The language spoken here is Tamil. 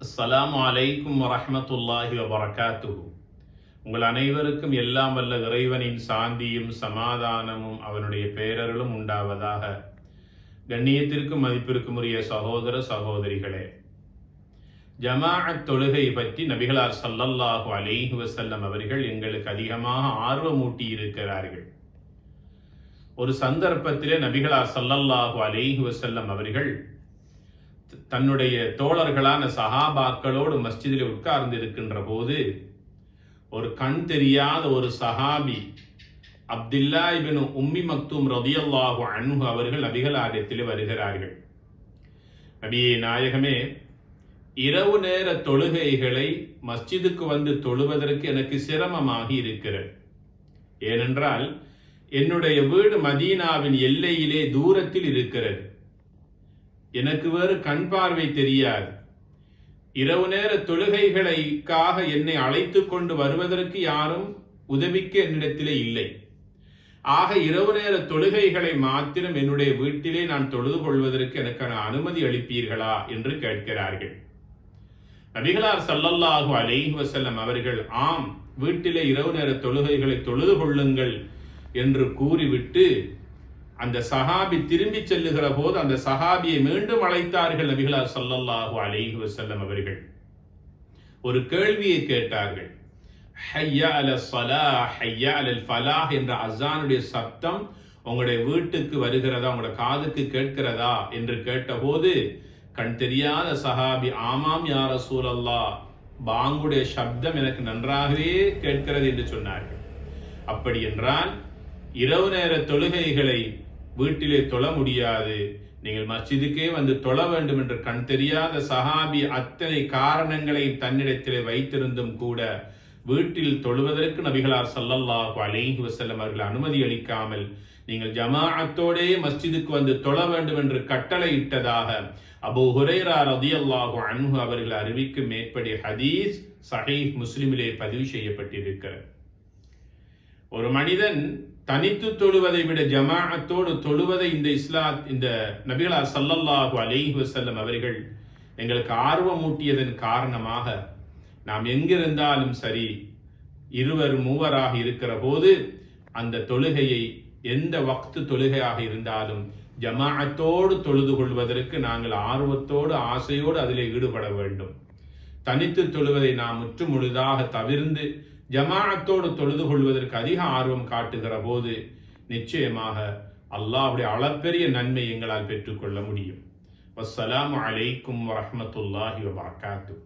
அஸ்லாம் அலைக்கும் வரமத்துல்லாஹி வபரகாத்துஹு. உங்கள் அனைவருக்கும் எல்லாம் வல்ல இறைவனின் சாந்தியும் சமாதானமும் அவனுடைய பேரர்களும் உண்டாவதாக. கண்ணியத்திற்கும் மதிப்பிற்கும் உரிய சகோதர சகோதரிகளே ஜமாஅத் தொழுகை பற்றி நபிகளார் சல்லல்லாஹு அலைஹி வசல்லம் அவர்கள் எங்களுக்கு அதிகமாக ஆர்வமூட்டி இருக்கிறார்கள் ஒரு சந்தர்ப்பத்திலே நபிகளார் சல்லல்லாஹு அலைஹி வசல்லம் அவர்கள் தன்னுடைய தோழர்களான சஹாபாக்களோடு மஸ்ஜிதில் உட்கார்ந்து இருக்கின்ற போது ஒரு கண் தெரியாத ஒரு சஹாபி அப்துல்லா இபின் உம்மி மக்தூம் ரதியல்லாஹு அன்ஹு அவர்கள் அபிகலாரியத்தில் வருகிறார்கள். நபியே நாயகமே இரவு நேர தொழுகைகளை மஸ்ஜிதுக்கு வந்து தொழுவதற்கு எனக்கு சிரமமாகி இருக்கிறது. ஏனென்றால் என்னுடைய வீடு மதீனாவின் எல்லையிலே தூரத்தில் இருக்கிறது. எனக்கு வேறு கண் பார்வை தெரியாது. இரவு நேர தொழுகைகளைக்காக என்னை அழைத்து கொண்டு வருவதற்கு யாரும் உதவிக்கு என்னிடத்திலே இல்லை. ஆக இரவு நேர தொழுகைகளை மாத்திரம் என்னுடைய வீட்டிலே நான் தொழுது கொள்வதற்கு எனக்கான அனுமதி அளிப்பீர்களா என்று கேட்கிறார்கள். நபிகளார் சல்லல்லாஹு அலைஹி வசல்லம் அவர்கள் ஆம் வீட்டிலே இரவு நேர தொழுகைகளை தொழுது கொள்ளுங்கள் என்று கூறிவிட்டு அந்த சஹாபி திரும்பி செல்லுகிற போது அந்த சஹாபியை மீண்டும் அழைத்தார்கள் நபிகளார் சல்லல்லாஹு அலைஹி வசல்லம் அவர்கள். ஒரு கேள்வியை கேட்டார்கள். ஹையா அல சலா ஹையா அலல் ஃபலாஹ் என்ற அசானுடைய சத்தம் உங்களுடைய வீட்டுக்கு வருகிறதா உங்களோட காதுக்கு கேட்கிறதா என்று கேட்டபோது கண் தெரியாத சஹாபி ஆமாம் யார சூழல்லா பாங்குடைய சப்தம் எனக்கு நன்றாகவே கேட்கிறது என்று சொன்னார்கள். அப்படி என்றால் இரவு நேர தொழுகைகளை வீட்டிலே தொழ முடியாது. நீங்கள் மஸ்ஜிதுக்கே வந்து தொழ வேண்டும் என்று கண் தெரியாத சஹாபி அத்தனை காரணங்களை தன்னிடத்திலே வைத்திருந்தும் கூட வீட்டில் தொழுவதற்கு நபிகளார் சல்லல்லாஹு அலேஹி வசல்லம் அவர்கள் அனுமதி அளிக்காமல் நீங்கள் ஜமாஅத்தோடே மஸ்ஜிதுக்கு வந்து தொழ வேண்டும் என்று கட்டளையிட்டதாக அபு ஹுரேரா ஹுரைரா ரதியல்லாஹு அன்ஹு அவர்கள் அறிவிக்கும் மேற்படி ஹதீஸ் சஹீஹ் முஸ்லிமிலே பதிவு செய்யப்பட்டிருக்கிறது. ஒரு மனிதன் தனித்து தொழுவதை விட ஜமாஅத்தோடு தொழுவதை இந்த இஸ்லாத் இந்த நபிகளா சல்லல்லாஹு அலைஹி வசல்லம் அவர்கள் எங்களுக்கு ஆர்வமூட்டியதன் காரணமாக நாம் எங்கிருந்தாலும் சரி இருவர் மூவராக இருக்கிற போது அந்த தொழுகையை எந்த வக்து தொழுகையாக இருந்தாலும் ஜமாஅத்தோடு தொழுது கொள்வதற்கு நாங்கள் ஆர்வத்தோடு ஆசையோடு அதிலே ஈடுபட வேண்டும். தனித்து தொழுவதை நாம் முற்று முழுதாக தவிர்ந்து ஜமானத்தோடு தொழுது கொள்வதற்கு அதிக ஆர்வம் காட்டுகிற போது நிச்சயமாக அல்லாஹ்வுடைய அளப்பெரிய நன்மை எங்களால் பெற்றுக்கொள்ள முடியும். வசலாம் அலைக்கும் வரமத்துல்லாஹி வபரகாத்துஹு